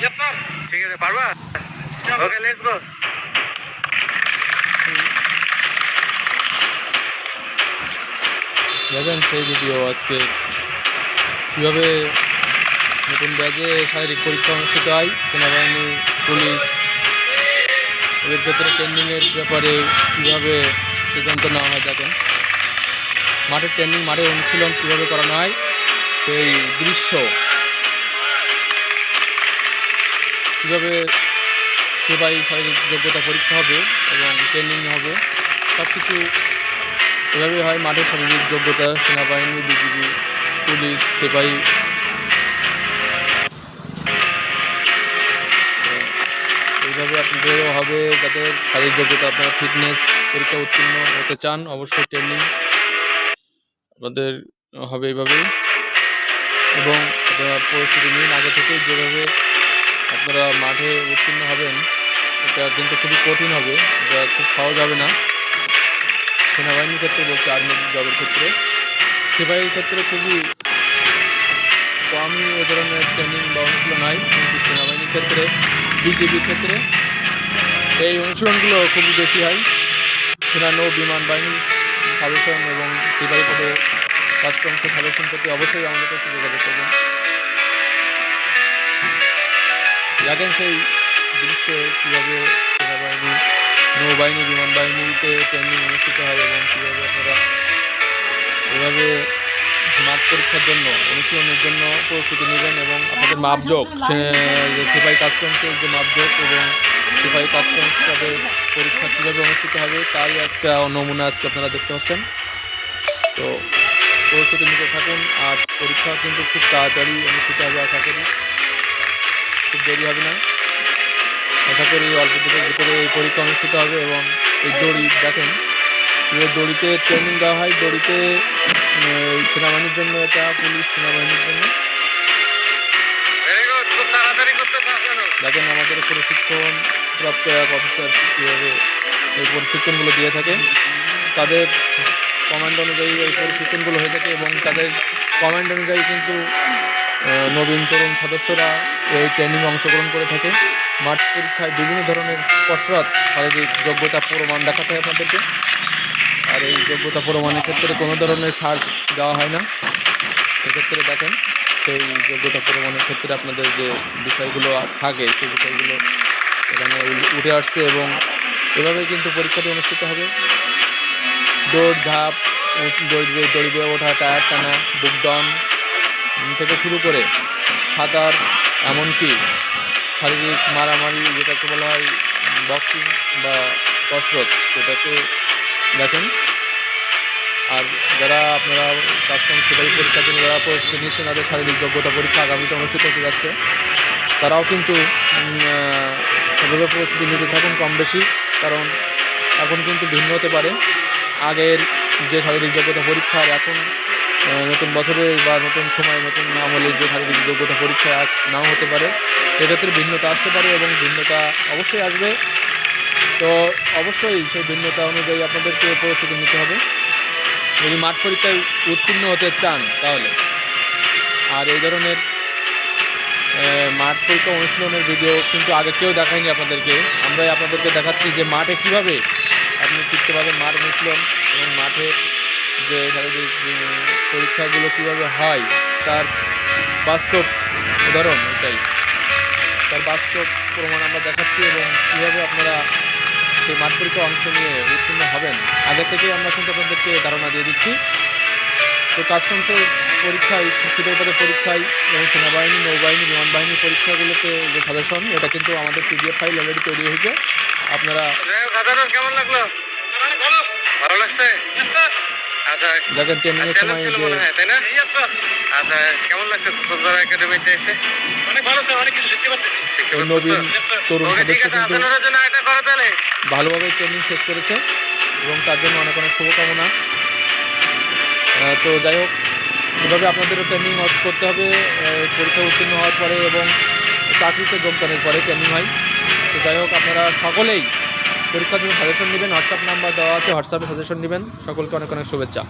Yes sir ঠিক আছে পারবা? ওকে লেটস গো দেখেন সেই ভিডিও আজকে। কীভাবে নতুন ব্যাচে শারীরিক পরীক্ষা অনুষ্ঠিত হয় সেনাবাহিনী পুলিশ এদের ক্ষেত্রে ট্রেন্ডিংয়ের ব্যাপারে কীভাবে সিদ্ধান্ত নেওয়া হয় দেখেন। মাঠের ট্রেন্ডিং মাঠের অনুশীলন কীভাবে করানো হয় সেই দৃশ্য। কীভাবে সেবাই শারীরিক যোগ্যতা পরীক্ষা হবে এবং ট্রেনিং হবে সব কিছু এভাবে হয় মাঠের শারীরিক যোগ্যতা সেনাবাহিনী, বিজিবি, পুলিশ তো এইভাবে আপনাদেরও হবে যাদের শারীরিক যোগ্যতা আপনারা ফিটনেস পরীক্ষা উত্তীর্ণ হতে চান, অবশ্যই ট্রেনিং আপনাদের হবে এইভাবেই। এবং আপনারা পরিস্থিতি নিন, আগে থেকে যেভাবে আপনারা মাঠে উত্তীর্ণ হবেন, এটা কিন্তু খুবই কঠিন হবে, এটা খুব সহজ হবে না। সেনাবাহিনীর ক্ষেত্রে বলছি আর্মি জবের ক্ষেত্রে। সিপাহীর ক্ষেত্রে খুবই কমই এ ধরনের ট্রেনিং বা অনুশীলন হয় কিন্তু সেনাবাহিনীর ক্ষেত্রে বিজেপির ক্ষেত্রে এই অনুশীলনগুলো খুবই বেশি হয়। সেনা নৌ বিমান বাহিনী সাজেশন এবং সিপাহী পদে কাস্টমস সাজেশন পেতে অবশ্যই আমাদের কাছে যোগাযোগ করবেন। দেখেন সেই দৃশ্যে কীভাবে সেনাবাহিনী, নৌবাহিনী বিমান বাহিনীতে ট্রেনিং অনুষ্ঠিত হয় এবং কীভাবে আপনারা এভাবে মাঠ পরীক্ষার জন্য, অনুশীলনের জন্য প্রস্তুতি নেবেন এবং আপনাদের মাপযোগ যে সিপাহি কাস্টমসের যে মাপযোগ এবং সিপাহি কাস্টমস তাদের পরীক্ষা কীভাবে অনুষ্ঠিত হবে, তারই একটা নমুনা আজকে আপনারা দেখতে পাচ্ছেন। তো প্রস্তুতি নিতে থাকুন, আর পরীক্ষা কিন্তু খুব তাড়াতাড়ি অনুষ্ঠিত হবে, আশা করি। খুব দেরি হবে না। আশা করি অল্প দিনের ভিতরে এই পরীক্ষা অনুষ্ঠিত হবে এবং এই দড়ি দেখেন দড়িতে ট্রেনিং দেওয়া হয়। দড়িতে সেনাবাহিনীর জন্য এটা, পুলিশ সেনাবাহিনীর জন্য। দেখেন আমাদের প্রশিক্ষণ প্রাপ্ত এক অফিসার কীভাবে এই প্রশিক্ষণগুলো দিয়ে থাকে। তাদের কমান্ড অনুযায়ী এই প্রশিক্ষণগুলো হয়ে থাকে এবং তাদের কমান্ড অনুযায়ী কিন্তু নবীন তরুণ সদস্যরা এই ট্রেনিং অংশগ্রহণ করে থাকে। মাঠ পরীক্ষায় বিভিন্ন ধরনের কসরত, শারীরিক যোগ্যতা, প্রমাণ দেখাতে হয় আপনাদেরকে। আর এই যোগ্যতা প্রমাণের ক্ষেত্রে কোনো ধরনের সার্চ দেওয়া হয় না। এক্ষেত্রে দেখেন, সেই যোগ্যতা প্রমাণের ক্ষেত্রে আপনাদের যে বিষয়গুলো থাকে, সেই বিষয়গুলো এখানে উঠে আসছে এবং এভাবেই কিন্তু পরীক্ষাটি অনুষ্ঠিত হবে। দৌড় ঝাঁপ উঠ- দড়ি দড়ি বেয়ে ওঠা, টায়ার টানা বুকডন থেকে শুরু করে সাঁতার, এমনকি শারীরিক মারামারি যেটাকে বলা হয় বক্সিং বা কসরত, সেটাকে দেখেন। আর যারা আপনারা কাস্টম সেটাই পরীক্ষার জন্য যারা প্রস্তুতি নিচ্ছেন, তাদের শারীরিক যোগ্যতা পরীক্ষা আগামীতে অনুষ্ঠিত হতে যাচ্ছে। তারাও কিন্তু সেভাবে প্রস্তুতি নিতে থাকুন কম বেশি, কারণ এখন কিন্তু ভিন্ন হতে পারে। আগের যে শারীরিক যোগ্যতা পরীক্ষা আর এখন নতুন বছরে বা নতুন সময়, নতুন আমলের যে শারীরিক যোগ্যতা পরীক্ষা আজ নাও হতে পারে। এক্ষেত্রে ভিন্নতা আসতে পারে এবং ভিন্নতা অবশ্যই আসবে। তো অবশ্যই সেই ভিন্নতা অনুযায়ী আপনাদেরকে প্রস্তুতি নিতে হবে। যদি মাঠ পরীক্ষায় উত্তীর্ণ হতে চান তাহলে। আর এই ধরনের মাঠ পরীক্ষা অনুশীলনের ভিডিও কিন্তু আগে কেউ দেখায়নি আপনাদেরকে। আমরাই আপনাদেরকে দেখাচ্ছি যে মাঠে কীভাবে আপনি টিকতে মাঠ অনুশীলন এবং মাঠে যে শারীরিক পরীক্ষাগুলো কীভাবে হয় তার বাস্তব উদাহরণ এটাই। তার বাস্তব প্রমাণ আমরা দেখাচ্ছি এবং কীভাবে আপনারা সেই মাঠ পরীক্ষা অংশ নিয়ে উত্তীর্ণ হবেন। আগে থেকেই আমরা কিন্তু আপনাদেরকে ধারণা দিয়ে দিচ্ছি। তো কাস্টমসের পরীক্ষায় সিপাহী পদের পরীক্ষায় এবং সেনাবাহিনী নৌবাহিনী বিমান বাহিনীর পরীক্ষাগুলোতে যে সাজেশন এটা কিন্তু আমাদের পিডিএফ ফাইল অলরেডি তৈরি হয়েছে। আপনারা কেমন লাগল? ভালো লাগছে? আচ্ছা সময় কেমন লাগতেছে সঞ্জয় একাডেমিতে এসে? অনেক ভালো স্যার অনেক কিছু শিখতে পারতেছি। নবীন তরুণ ভালোভাবে ট্রেনিং শেষ করেছে এবং তার জন্য অনেক অনেক শুভকামনা। তো যাই হোক এভাবে আপনাদেরও ট্রেনিং করতে হবে। পরীক্ষা উত্তীর্ণ হওয়ার পরে এবং চাকরিতে যোগদানের পরে ট্রেনিং হয়। তো যাই হোক আপনারা সকলেই পরীক্ষার জন্য সাজেশন নেবেন হোয়াটসঅ্যাপ নাম্বার দেওয়া আছে হোয়াটসঅ্যাপে সাজেশন নেবেন। সকলকে অনেক অনেক শুভেচ্ছা।